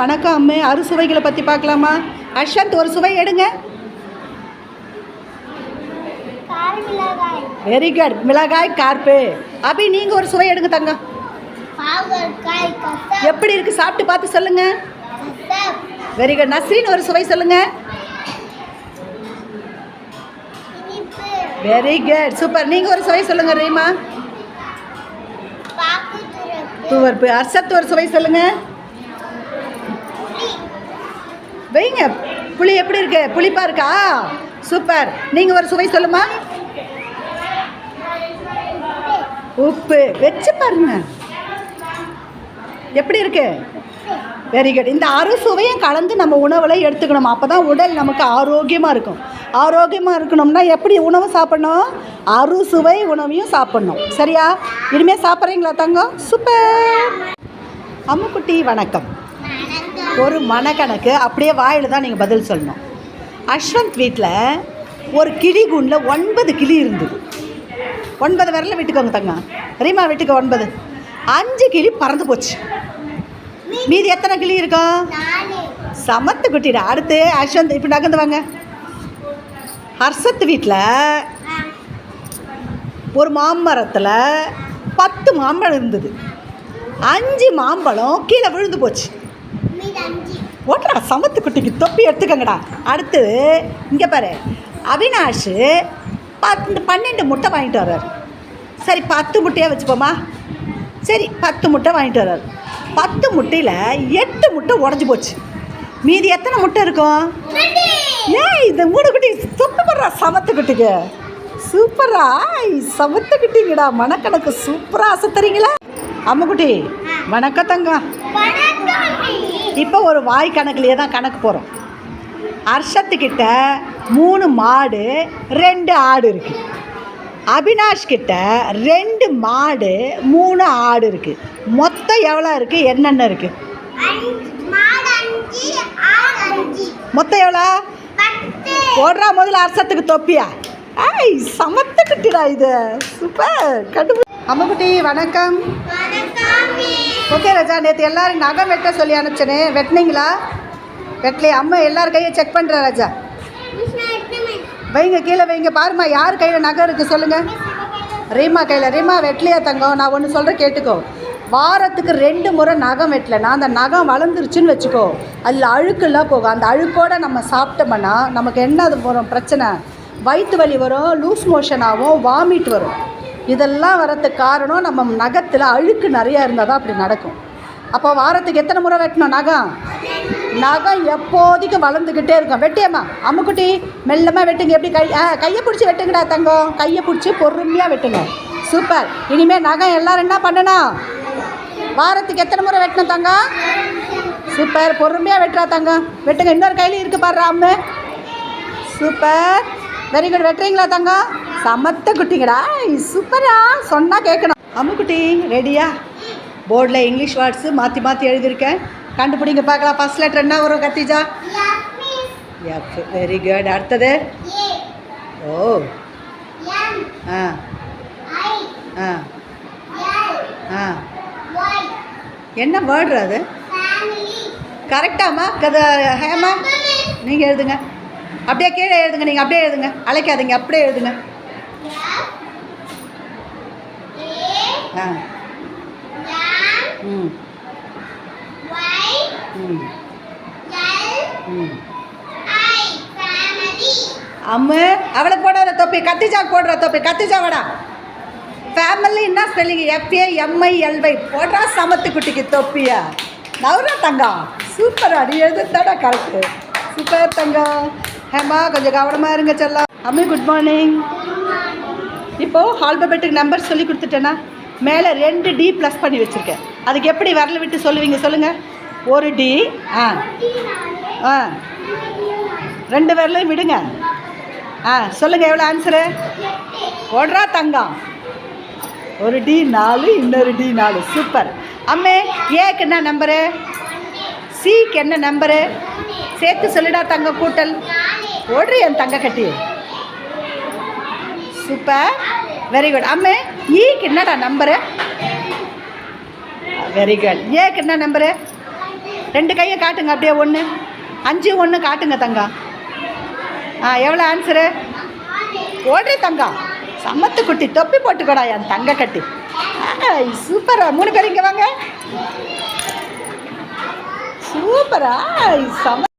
வணக்கம் அம்மு அறுசுவைகளை பற்றி பார்க்கலாமா? அஷந்த் ஒரு சுவை எடுங்க. வெரி குட் மிளகாய் கார்ப்பு. அபி நீங்கள் ஒரு சுவை எடுங்க தங்கம் எப்படி இருக்கு? சாப்பிட்டு பார்த்து சொல்லுங்க. வெரி குட் நஸ்ரீன் ஒரு சுவை சொல்லுங்க. வெரி குட் சூப்பர் நீங்கள் ஒரு சுவை சொல்லுங்க ரீமா. தூவர்ப்பு. அர்ஷத் ஒரு சுவை சொல்லுங்க. வைங்க. புளி எப்படி இருக்கு? புளிப்பா இருக்கா? சூப்பர். நீங்கள் ஒரு சுவை சொல்லுமா? உப்பு. வச்சு பாருங்க. எப்படி இருக்கு? வெரி குட் இந்த அறு சுவையும் கலந்து நம்ம உணவில் எடுத்துக்கணும். அப்போ தான் உடல் நமக்கு ஆரோக்கியமாக இருக்கும். ஆரோக்கியமாக இருக்கணும்னா எப்படி உணவு சாப்பிடணும்? அறு சுவை உணவையும் சாப்பிடணும். சரியா? இனிமேல் சாப்பிட்றீங்களா தங்கம்? சூப்பர். அம்முக்குட்டி வணக்கம். ஒரு மனக்கணக்கு அப்படியே வாயில் தான் நீங்கள் பதில் சொல்லணும். அஸ்வந்த் வீட்டில் ஒரு கிளி கூண்டில் ஒன்பது கிளி இருந்தது. ஒன்பது விரல விட்டுக்கோங்க தங்க. ரீமா வீட்டுக்கு ஒன்பது. அஞ்சு கிளி பறந்து போச்சு. மீதி எத்தனை கிளி இருக்கும் சமத்து குட்டிடா. அடுத்து அஸ்வந்த் இப்படி நகர்ந்து வாங்க. ஹர்ஷத்து வீட்டில் ஒரு மாமரத்தில் பத்து மாம்பழம் இருந்தது. அஞ்சு மாம்பழம் கீழே விழுந்து போச்சு. ஓட்டுறா சமத்து குட்டிக்கு தொப்பி எடுத்துக்கங்கடா. அடுத்து இங்கே பாரு. அவினாஷ் பத்து பன்னெண்டு முட்டை வாங்கிட்டு வர்றாரு. சரி பத்து முட்டையாக வச்சுப்போமா? சரி பத்து முட்டை வாங்கிட்டு வர்றாரு. பத்து முட்டையில் எட்டு முட்டை உடஞ்சி போச்சு. மீதி எத்தனை முட்டை இருக்கும்? ஏய் இந்த மூணு குட்டி போடுறா சமத்து குட்டிக்கு. சூப்பரா சமத்து குட்டிங்கடா. மனக்கணக்கு சூப்பராக அசத்துறீங்களா. அம்முக்குட்டி வணக்கம் தங்கம். இப்போ ஒரு வாய் கணக்குலேயே தான் கணக்கு போகிறோம் அர்ஷத்துக்கிட்ட மூணு மாடு ரெண்டு ஆடு இருக்கு. அபினாஷ் கிட்ட ரெண்டு மாடு மூணு ஆடு இருக்கு. மொத்தம் எவ்வளோ இருக்கு? என்னென்ன இருக்கு? மொத்தம் எவ்வளோ? ஓடுறா போடுறா முதல்ல அரசத்துக்கு தொப்பியா? ஐய் சமத்து இது. சூப்பர். கண்டு அம்முக்குட்டி வணக்கம் வணக்கம். ஓகே ராஜா நேற்று எல்லாரும் நகை வெட்ட சொல்லி அனுப்பிச்சனே. வெட்டினீங்களா? வெட்டலையே. அம்மா எல்லார் கையும் செக் பண்ணுற ராஜா வைங்க கீழே வைங்க. பாரும்மா யார் கையில் நகை இருக்குது சொல்லுங்கள் ரீமா கையில். ரீமா வெட்டலையா தங்கம்? நான் ஒன்று சொல்கிறேன் கேட்டுக்கோ. வாரத்துக்கு ரெண்டு முறை நகம் வெட்டலைன்னா அந்த நகம் வளர்ந்துருச்சுன்னு வச்சுக்கோ. அதில் அழுக்கெல்லாம் போகும். அந்த அழுக்கோட நம்ம சாப்பிட்டோம்னா நமக்கு என்ன அது வரும்? பிரச்சனை? வயிற்று வலி வரும் லூஸ் மோஷன் ஆகும் வாமிட் வரும். இதெல்லாம் வரத்துக்கு காரணம் நம்ம நகத்தில் அழுக்கு நிறையா இருந்தால் தான் அப்படி நடக்கும். அப்போ வாரத்துக்கு எத்தனை முறை வெட்டணும் நகம்? நகம் எப்போதைக்கு வளர்ந்துக்கிட்டே இருக்கும். வெட்டியம்மா அம்முக்குட்டி மெல்லமாக வெட்டுங்க. எப்படி கை ஆ கையை பிடிச்சி வெட்டுங்கடா தங்கம். கையை பிடிச்சி பொறுமையாக வெட்டுங்க. சூப்பர். இனிமேல் நகம் எல்லாரும் என்ன பண்ணணும்? வாரத்துக்கு எத்தனை முறை வெட்டணும் தங்கம்? சூப்பர். பொறுமையாக வெட்டுறா தங்கம். வெட்டுங்க. இன்னொரு கையில் இருக்கு பாரு அம்மு சூப்பர். வெரி குட் வெட்டுறீங்களா தங்கம்? சமத்த குட்டிங்கடா. சூப்பரா சொன்னால் கேட்கணும் அம்முக்குட்டி ரெடியா போர்டில் இங்கிலீஷ் வேர்ட்ஸு மாற்றி மாற்றி எழுதியிருக்கேன். கண்டுபிடிங்க பார்க்கலாம். ஃபஸ்ட் லெட்டர் என்ன வரும் கத்திஜா? எஃப் வெரி குட் அடுத்தது? ஓ. ஆ. ஆ. ஆ. என்ன வேர்டு அது? கரெக்டாம்மா கதை ஹேமா? நீங்கள் எழுதுங்க. அப்படியே கீழே எழுதுங்க நீங்கள் அப்படியே எழுதுங்க. அழைக்காதீங்க அப்படியே எழுதுங்க. ஆ. ம். ம். ம். அம்மு அவளை போடாத தொப்பி கத்திஜா போடுற தொப்பி கத்திஜா வாடா. ஃபேமிலி என்ன ஸ்பெல்லிங் எஃப்ஏ எம்ஐ எல்வை போடுறா சமத்து குட்டிக்கு தொப்பியா? நவரா தங்கம் சூப்பர் அடி எழுதுதாடா கரெக்டு சூப்பர் தங்கம் ஹேமா கொஞ்சம் கவனமாக இருங்க செல்லம். அம்மி குட் மார்னிங் இப்போது ஆல்பபெட்டுக்கு நம்பர் சொல்லி கொடுத்துட்டேன்னா மேலே ரெண்டு டி ப்ளஸ் பண்ணி வச்சுருக்கேன். அதுக்கு எப்படி வரல விட்டு சொல்லுவீங்க சொல்லுங்கள் ஒரு டி ஆ. ஆ. ரெண்டு விரலையும் விடுங்க. ஆ சொல்லுங்கள் எவ்வளோ ஆன்சரு ஓடுறா தங்கம். ஒரு டி நாலு இன்னொரு டி நாலு. சூப்பர் அம்மே ஏக்கு என்ன நம்பரு சிக்கு என்ன நம்பரு சேர்த்து சொல்லிடா தங்க கூட்டல். ஓடுறி என் தங்க கட்டி சூப்பர் வெரி குட் அம்மே e ஈக்கு என்னடா நம்பரு வெரி குட் ஏக்கு என்ன நம்பரு ரெண்டு கையை காட்டுங்க அப்படியே ஒன்று அஞ்சு ஒன்று காட்டுங்க தங்கம் ஆ எவ்வளோ ஆன்சரு ஓடுறே தங்கம் சமத்து குட்டி தொப்பி போட்டுக்கடா என் தங்க கட்டி. சூப்பரா மூணு பேர் இங்கே வாங்க. சூப்பரா சம